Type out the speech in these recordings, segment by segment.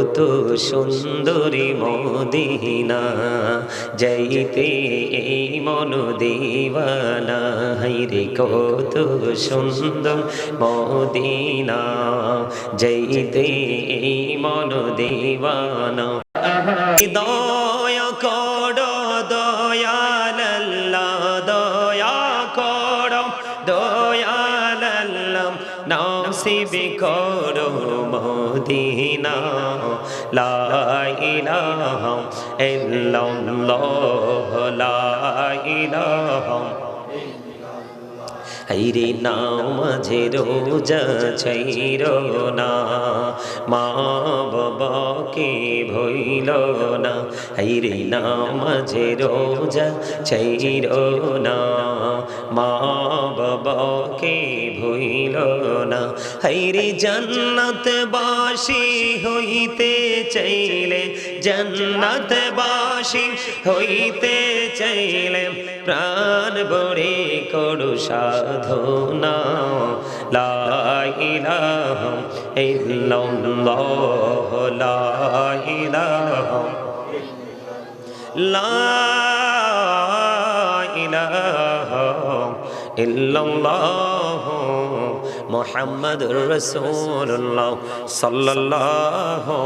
কত সুন্দরী মদিনা, যাইতে এই মন দিবানা হাইরে কত সুন্দর মদিনা, যাইতে এই মন দিবানা দয়া কর দয়াল্লাহ দয়া কর দয়াল্লাহ নাসিব কর মদিনা। লা ইলাহা ইল্লাল্লাহ লা হাইরে নামাঝে রোজা ছাইর না, মা বাবাকে ভইল না। হাইরে নামাঝে রোজা ছাইর না, মা বাবাকে ভইল না। হাইরে জান্নাত বাসি হইতে চাইলে জান্নাত বাসি হইতে চাইলে, প্রাণ বড়ে করু সাধনা। লাইলাহ ইল্লাল্লাহ লাইলাহ লাইলাহ ইল্লাল্লাহ মুহাম্মাদুর রাসূলুল্লাহ সাল্লাল্লাহু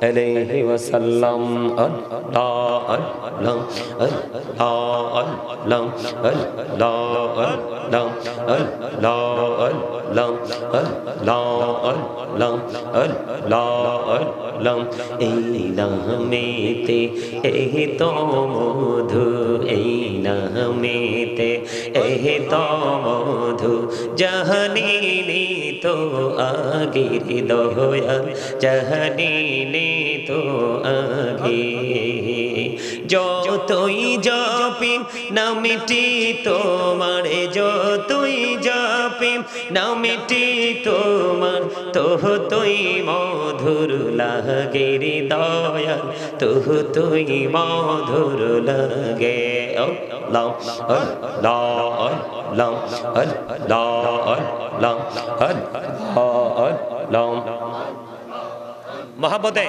আলাইহি ওয়াসাল্লাম, আল্লাহ আল্লাহ আল্লাহ আল্লাহ আল্লাহ আল্লাহ আল্লাহ আল্লাহ আল্লাহ আল্লাহ আল্লাহ এই নামেতে এই তো মধু এই নামেতে এই তো মধু तो आगे दो यार जहनी ने तो आगे যতই জপি নামিটি তোমার, যতই জপি নামিটি তোমার তোহ তুই মধুর লাগে রে দয়াল তোহ তুই মধুর লাগে লাও লাও লাও লাও লাও লাও মহাবতে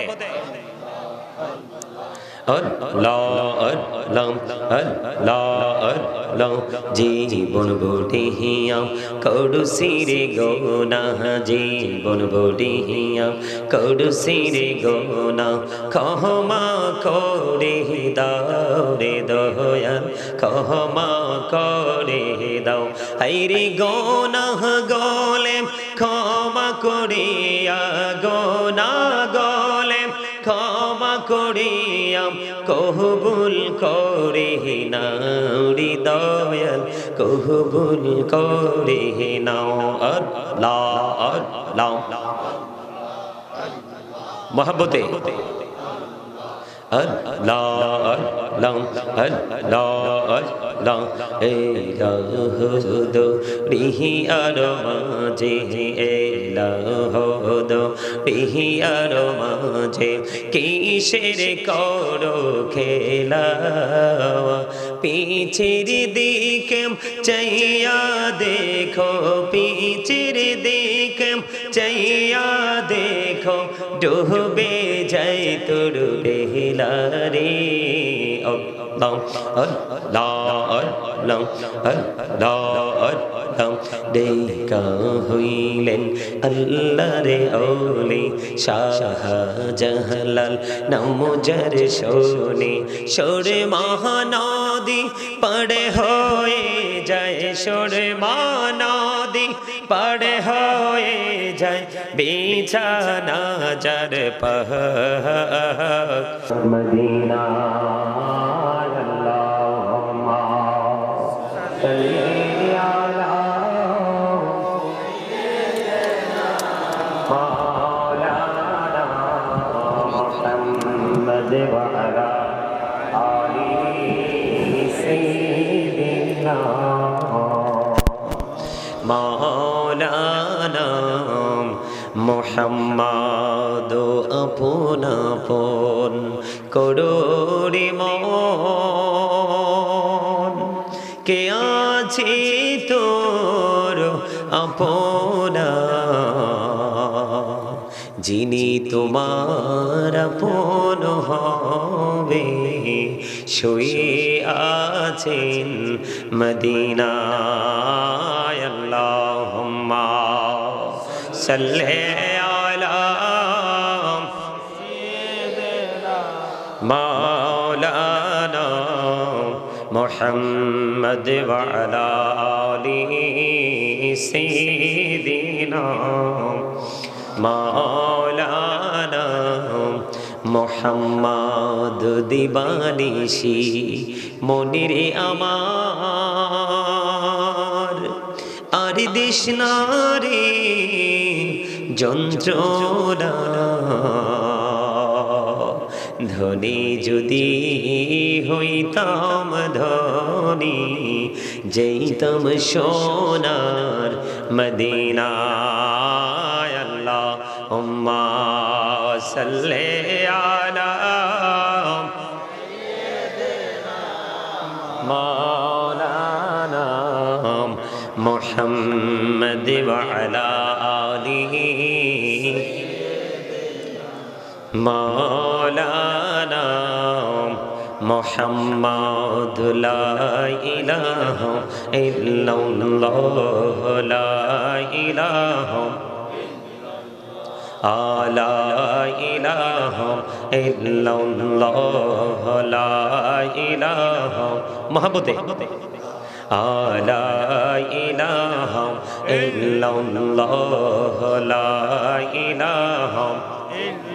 জীবন বটিহিয়াম কৌড়ু সিরে গৌনা জীবন বটিহিয়াম কৌড়ু সিরে গৌনা কহমা করে দাও রে দয়াল কহমা করে দাও হাইরে গৌনা গলে ক্ষমা করিয়া গৌনা গলে ক্ষমা করিয়াম কহবুল করে নাউরি দয়াল কহবুল করে নাও আল্লাহ আল্লাহ। মহাব্বতে। রিহি আর মাঝে এলাহদ রিহি আর মাঝে কিসের করো খেলা? পিছের দিকে চাইয়া দেখো, পিছের দিকে চাইয়া দেখো ডুবে যাই তোর বেলা রে দেখা হইলেন আল্লাহ রে ওলি শাহ জাহালাল নামজার শোনে, সোরে মহানদী পড়ে হয়ে যায়, সোরে মহানদী পড়ে হয়ে যায় বিছানা যার পহ মদিনা মোহাম্মদ আপন আপন করুরি মন। কে আছে তোর আপনা যিনি তোমার আপন হবে, শুয়ে আছেন মদিনায়। আল্লাহুম্মা সাল্লি محمد وعلى آله سيدنا مولانا মোহাম্মদ দিবানিশি মনিরে আমার আর দিশনারে যন্ত্রণা ধনি যদি হইতাম ধনী যেইতাম সোনার মদিনায় আল্লাহ উম্মা সাল্লে আলা মাওলানা মুহাম্মদ ওয়া আলা আলিহি। মা মোহাম্মদ ইলাহ ইলাহ আলা ইলাহ ইলাহ মহাবতে আলা ইলাহ ইল্লাল্লাহ লা ইলাহা ইল্লা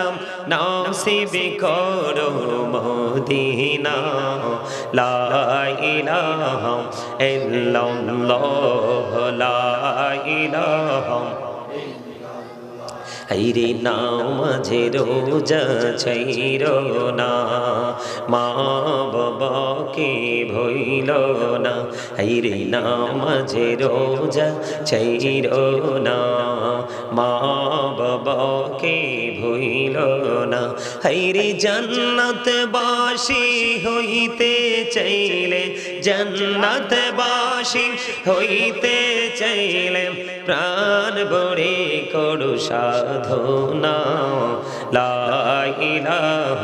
দয়াল্লাহ নাসিবে করো মদিনা লা ইলাহা ইল্লাল্লাহ হাইরে নামাঝে রোজা ছাইর না, মা বাবাকে ভইল না। হাইরে নামাঝে রোজা ছাইর না, মা বাবাকে ভইল না। হাইরে জান্নাত বাসি হইতে চাইলে জন্নাতে বাসী হইতে চাইলে প্রাণ বড়ে করু সাধনা। লাইলাহ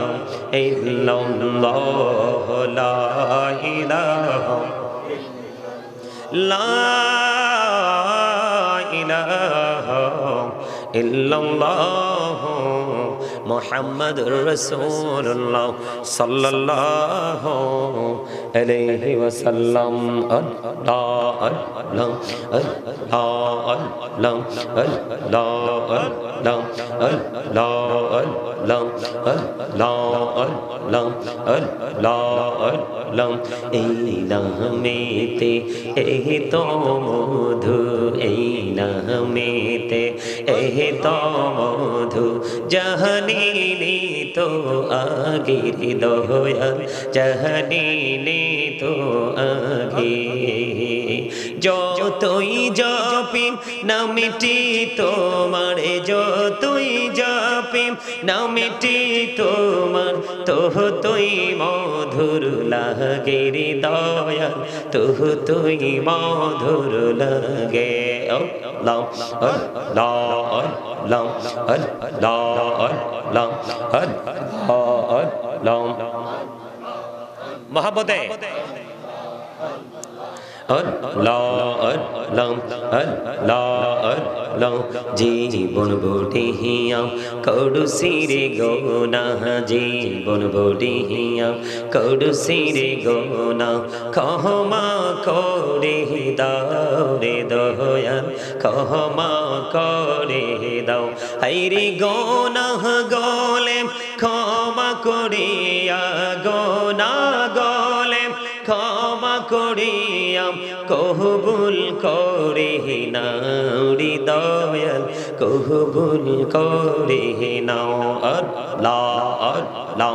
মোহাম্মদ রসুল্লাহ সাল্লাল্লাহ عليه وسلم الله الله الله الله الله الله الله এই নামেতে এহে তো মধু এই নামেতে এহে তো মধু জাহানি তো আগির দোয়াল জাহানি তো আগে। যতই জপি নামিটি তোমার, যতই জপি নামিটি তোমার তো তুই মধুর লাগে। রে দয়াল তো তুই মধুর লাগে লাও মহাবতে জীবন বটে হিয়াও কৌড়ু সিরে গৌনা জীবন বটে হিয়াও কৌড়ু সিরে গৌনা কহমা করে দাও রে দয়াল কহমা করে দাও হাইরে গৌনা গলে ক্ষমা করিয়া করিয়াম কহবুল করে নাও দয়াল কহবুল করে নাও আল্লাহ আল্লাহ।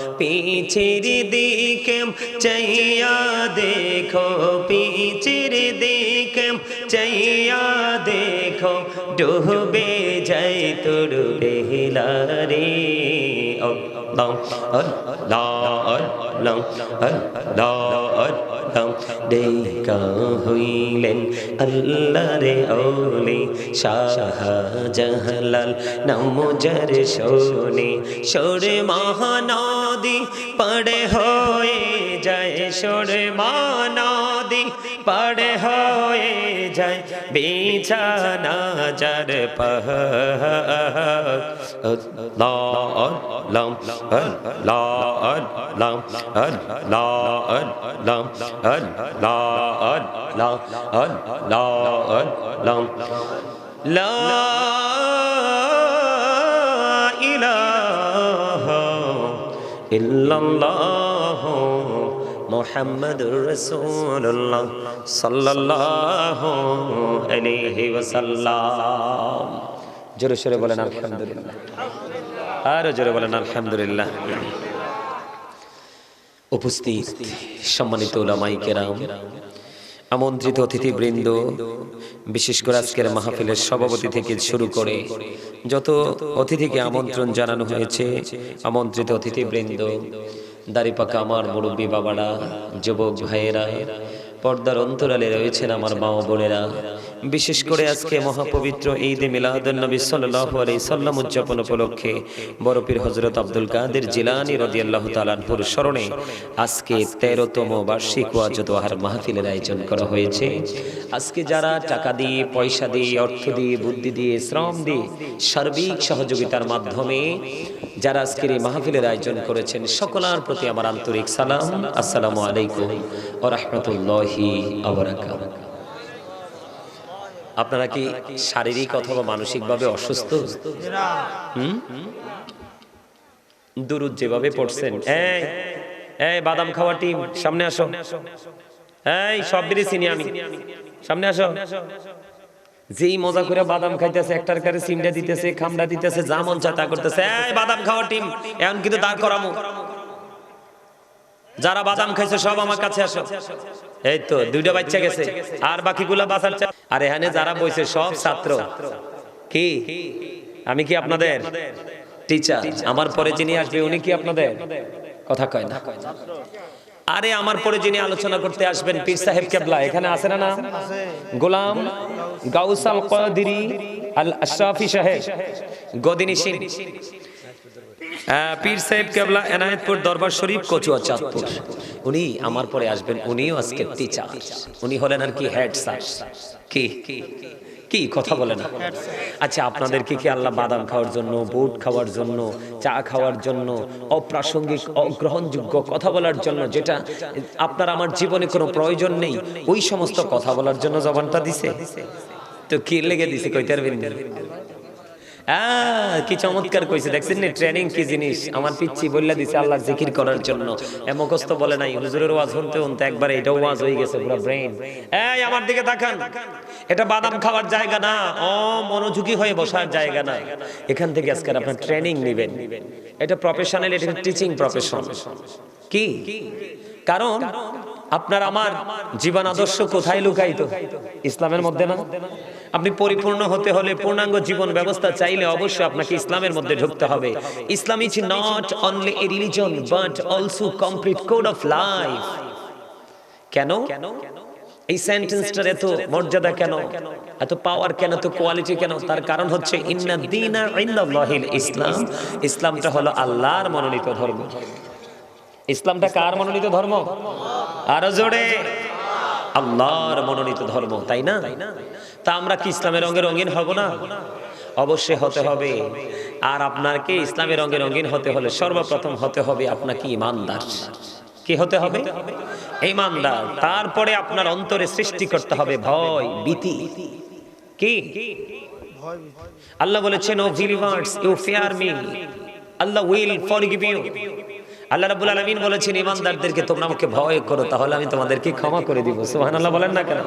পিছের দিকে চাইয়া দেখো পিছির দিকে চাইয়া দেখো, ডুবে যাই তোর বেহিলা রে আল্লাহ আল্লাহ আল্লাহ আল্লাহ আল্লাহ দেখা হইলেন আল্লাহরে রে শাহ শাহজাহালাল নামজার শোনে, সরে মহানদী পড়ে হয়ে যায়, সরে মহানদী পড়ে হয়ে যায় বিছানা যার লাম লাম লাম লাম ইলাহা ইল্লাল্লাহ মুহাম্মাদুর রাসূলুল্লাহ সাল্লাল্লাহু আলাইহি ওয়াসাল্লাম। জোরে সোরে বলেন, আলহামদুলিল্লাহ। আরও জোরে বলেন, আলহামদুলিল্লাহ। উপস্থিত সম্মানিত ওলামাই কেরাম, আমন্ত্রিত অতিথিবৃন্দ, বিশেষ করে আজকের মাহফিলের সভাপতি থেকে শুরু করে যত অতিথিকে আমন্ত্রণ জানানো হয়েছে, আমন্ত্রিত অতিথিবৃন্দ দাড়িপাকা আমার মুরব্বী বাবারা যুবক ভাইয়েরা পর্দার অন্তরালে রয়েছেন আমার মা বোনেরা। বিশেষ করে আজকে মহাপবিত্র ঈদে মিলাদুন্নবী সাল্লাল্লাহু আলাইহি সাল্লাম উদযাপন উপলক্ষে বড়পীর হযরত আব্দুল কাদের জিলানী রাদিয়াল্লাহু তাআলার স্মরণে আজকে 13তম বার্ষিক ওয়াজ ও দোয়ার মাহফিলের আয়োজন করা হয়েছে। আজকে যারা টাকা দিয়ে, পয়সা দিয়ে, অর্থ দিয়ে, বুদ্ধি দিয়ে, শ্রম দিয়ে সার্বিক সহযোগিতার মাধ্যমে যারা আজকের এই মাহফিলের আয়োজন করেছেন, সকলার প্রতি আমার আন্তরিক সালাম। আসসালামু আলাইকুম ও রহমতুল্লাহি আপনারা কি শারীরিক অথবা মানসিকভাবে অসুস্থ? হুম? দুরুদ যেভাবে পড়ছেন। বাদাম খাওয়া টিম সামনে আসো। এই, সব বেরিয়ে চিনি আমি সামনে আসো। যেই মজা করে বাদাম খাইতেছে, একটার কারে সিমটা দিতেছে, খামড়া দিতেছে, যা মন চায় তা করতেছে। এই বাদাম খাওয়া টিম এখন কিন্তু দাঁড় করামো। যারা বাদাম খাইছে সব আমার কাছে আসো। এই তো, দুইটা বাচ্চা গেছে। আর বাকিগুলা বাঁচার চা- আর এখানে যারা বইছে সব ছাত্র। কি? আমি কি আপনাদের? টিচার। আমার পরে যিনি আসবে, উনি কি আপনাদের? কথা কয় না। আরে, আমার পরে যিনি আলোচনা করতে আসবেন, পীর সাহেব কেবলা। এখানে আছে না নাম গোলাম গাউসাল কদিরি আল আশরাফি সাহেব। গদিনী সিং। পীর সাহেব কেবলা এনায়েতপুর দরবার শরীফ, কচুয়া চাঁদপুর। উনি আমার পরে আসবেন, উনিও আজকে টিচার উনি হলেন আর কি হেড স্যার কি? কি? কথা বলে না আচ্ছা আপনাদেরকে কি আল্লাহ বাদাম খাওয়ার জন্য, বুট খাওয়ার জন্য, চা খাওয়ার জন্য, অপ্রাসঙ্গিক, অগ্রহণযোগ্য কথা বলার জন্য যেটা আপনার আমার জীবনে কোনো প্রয়োজন নেই, ওই সমস্ত কথা বলার জন্য জবানটা দিছে। তো কি লেগে দিছে? কইতে পারবেন কি চমৎকার কইছে। দেখছেন নি? ট্রেনিং কি জিনিস? আমার পিচ্ছি বললা দিছে আল্লাহ জিকির করার জন্য। এ মুখস্থ বলে নাই, হুজুরের ওয়াজ শুনতে শুনতে একবার এটাও ওয়াজ হয়ে গেছে পুরো ব্রেন এই, আমার দিকে তাকান। এটা বাদাম খাওয়ার জায়গা না ও মনোযোগী হয়ে বসার জায়গা না। এখান থেকে আজকে আপনার ট্রেনিং নেবেন। এটা প্রফেশনাল এটা টিচিং প্রফেশন কি? কারণ আপনার আমার জীবন আদর্শ কোথায় লুকাইতো ইসলামের মধ্যে না? আপনি পরিপূর্ণ হতে হলে পূর্ণাঙ্গ জীবন ব্যবস্থা চাইলে অবশ্যই আপনাকে ইসলামের মধ্যে ঢুকতে হবে। Islam is not only a religion but also complete code of life কেন? এই সেন্টেন্সটার এত মর্যাদা কেন? এত পাওয়ার কেন? এত কোয়ালিটি কেন? তার কারণ হচ্ছে ইন্না দিনা ইন্দাল্লাহিল ইসলাম। ইসলামটা হলো আল্লাহর মনোনীত ধর্ম। ইসলামটা কার মনোনীত ধর্ম? আরও জোরে। আল্লাহর মনোনীত ধর্ম তাই না? তা আমরা কি ইসলামের রঙে রঙিন হব না? অবশ্যই হতে হবে। আর আপনাকে ইসলামের রঙে রঙিন হতে হলে সর্বপ্রথম হতে হবে আপনাকে ইমানদার। কি হতে হবে? ইমানদার। তারপরে আপনার অন্তরে সৃষ্টি করতে হবে ভয় ভীতি। কি? আল্লাহ বলেছেন O believers you fear me Allah will forgive you আল্লাহ রাব্বুল আলামিন বলেছেন, ইমানদারদেরকে তোমরা আমাকে ভয় করো, তাহলে আমি তোমাদেরকে ক্ষমা করে দিব। সুবহানাল্লাহ বলেন না কেন?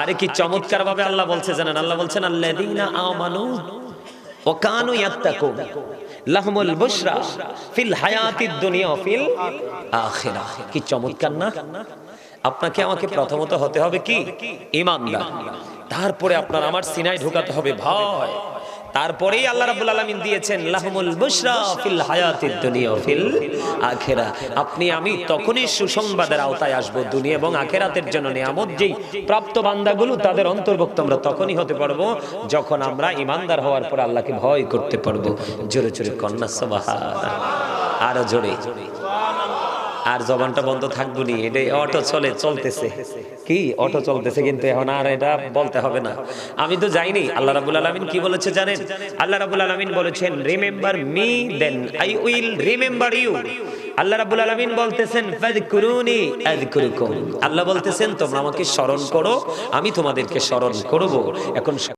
আরে কি চমৎকার ভাবে আল্লাহ বলছে জানেন? আল্লাহ বলছেন, আল্লাযীনা আমানু কানু লাহুমুল বুশরা ফিল দুনিয়া ফিল কি চমৎকার না? আপনাকে আমাকে প্রথমত হতে হবে কি? ইমানদার। তারপরে আপনার আমার সিনায় ঢোকাতে হবে ভয়। তারপরেই আল্লাহ রাব্বুল আলামিন দিয়েছেন, লাহুমুল বুশরা ফিল হায়াতিদ দুনিয়া ফিল আখিরা। আপনি, আমি তখনই সুসংবাদের আওতায় আসব দুনিয়া এবং আখিরাতের জন্য নিয়ামত যেই প্রাপ্ত বান্দাগুলো, তাদের অন্তর্ভুক্ত আমরা তখনই হতে পারব, যখন আমরা ইমানদার হওয়ার পর আল্লাহকে ভয় করতে পারব। জোরে জোরে কন্যা, সুবহানাল্লাহ। আরও জোরে। আর জবানটা বন্ধ থাকব নি এটা অটো চলে, চলতেছে। কি অটো চলতেছে কিন্তু এখন আর এটা বলতে হবে না। আমি তো যাইনি, আল্লাহ রাবুল আলমিন কি বলেছে জানেন? আল্লাহ রাবুল আলমিন বলেছেন remember me then I will remember you আল্লাহ রাবুল আলমিন বলতেছেন আল্লাহ বলতেছেন, তোমরা আমাকে স্মরণ করো, আমি তোমাদেরকে স্মরণ করব। এখন